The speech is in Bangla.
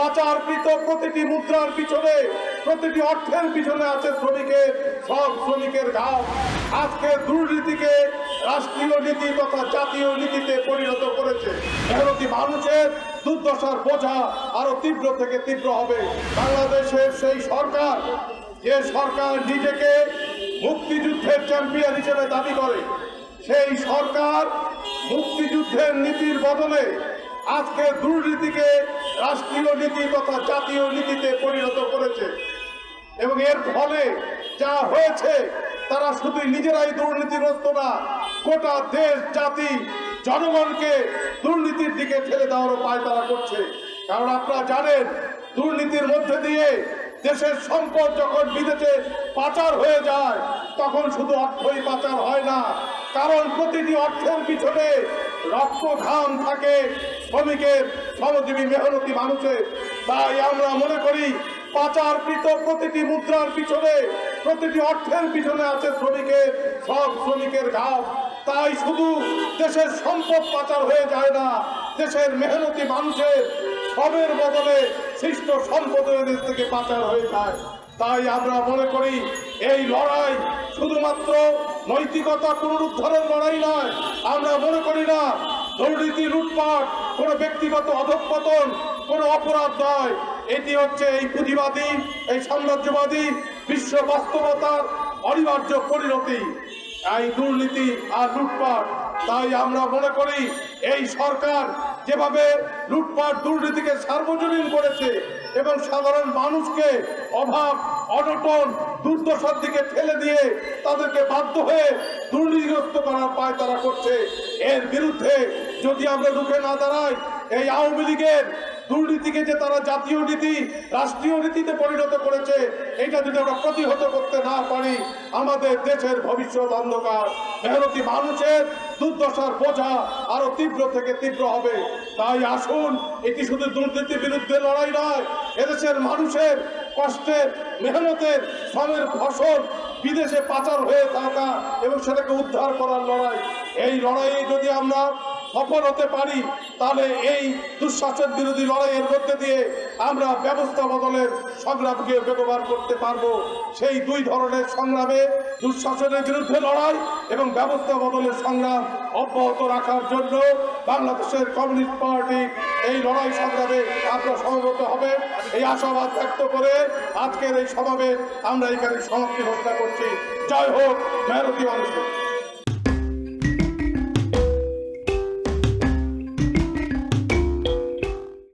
পাচারকৃত প্রতিটি মুদ্রার পিছনে, প্রতিটি অর্থের পিছনে আছে শ্রমিকের, সব শ্রমিকের ঘাম আজকে দুর্নীতিকে রাষ্ট্রীয় নীতি তথা জাতীয় নীতিতে পরিণত করেছে। মেহনতি মানুষের দুর্দশার বোঝা আরও তীব্র থেকে তীব্র হবে। বাংলাদেশের সেই সরকার, যে সরকার নিজেকে মুক্তিযুদ্ধের চ্যাম্পিয়ন হিসেবে দাবি করে, সেই সরকার মুক্তিযুদ্ধের নীতির বদলে আজকে দুর্নীতিকে রাষ্ট্রীয় নীতি তথা জাতীয় নীতিতে পরিণত করেছে। এবং এর ফলে যা হয়েছে, তারা শুধু নিজেরাই দুর্নীতিগ্রস্ত না, গোটা দেশ, জাতি, জনগণকে দুর্নীতির দিকে ঠেলে দেওয়ারও পায় তারা করছে। কারণ আপনারা জানেন, দুর্নীতির মধ্যে দিয়ে দেশের সম্পদ যখন বিদেশে পাচার হয়ে যায়, তখন শুধু অর্থই পাচার হয় না, কারণ প্রতিটি অর্থের পিছনে রক্ত ঘাম থাকে শ্রমিকের শ্রমজীবী মেহনতি মানুষের। তাই আমরা মনে করি, পাচারকৃত প্রতিটি মুদ্রার পিছনে, প্রতিটি অর্থের পিছনে আছে শ্রমিকের, সব শ্রমিকের ঘাম। তাই শুধু দেশের সম্পদ পাচার হয়ে যায় না, দেশের মেহনতি মানুষের সবের বদলে সৃষ্ট সম্পদের দেশ থেকে পাচার হয়ে যায়। তাই আমরা মনে করি, এই লড়াই শুধুমাত্র নৈতিকতা পুনরুদ্ধারের লড়াই নয় আমরা মনে করি না দুর্নীতি, লুটপাট, কোনো ব্যক্তিগত অধঃপতন, কোনো অপরাধ নয়। এটি হচ্ছে এই পুঁজিবাদী, এই সাম্রাজ্যবাদী বিশ্ব বাস্তবতার অনিবার্য পরিণতি। এই দুর্নীতি আর লুটপাট, তাই আমরা মনে করি এই সরকার যেভাবে লুটপাট, দুর্নীতিকে সার্বজনীন করেছে এবং সাধারণ মানুষকে অভাব, অনটন, দুর্দশার দিকে ঠেলে দিয়ে তাদেরকে বাধ্য হয়ে করার পায় তারা করছে। এর বিরুদ্ধে যদি আমরা রুখে না দাঁড়াই এই আওয়ামী লীগের দুর্নীতিকে যে তারা জাতীয় নীতি, রাষ্ট্রীয় নীতিতে পরিণত করেছে, এটা যদি আমরা প্রতিহত করতে না পারি, আমাদের দেশের ভবিষ্যৎ অন্ধকার। মেহনতি মানুষের দুর্দশার বোঝা আরও তীব্র থেকে তীব্র হবে। তাই আসুন, এটি শুধু দুর্নীতির বিরুদ্ধে লড়াই নয়, এদেশের মানুষের কষ্টের, মেহনতের, শ্রমের ফসল বিদেশে পাচার হয়ে থাকা এবং সেটাকে উদ্ধার করার লড়াই। এই লড়াইয়ে যদি আমরা সফল হতে পারি, তাহলে এই দুঃশাসন বিরোধী লড়াইয়ের মধ্যে দিয়ে আমরা ব্যবস্থা বদলের সংগ্রামকে ব্যবহার করতে পারব। সেই দুই ধরনের সংগ্রামে দুঃশাসনের বিরুদ্ধে লড়াই এবং ব্যবস্থা বদলের সংগ্রাম অব্যাহত রাখার জন্য বাংলাদেশের কমিউনিস্ট পার্টি এই লড়াই সংগ্রামে আপনারা সমবেত হবে। এই আশাবাদ ব্যক্ত করে আজকের এই সমাবেশ আমরা এখানে সমাপ্তি ঘোষণা করছি। জয় হোক, মেহনতি মানুষের।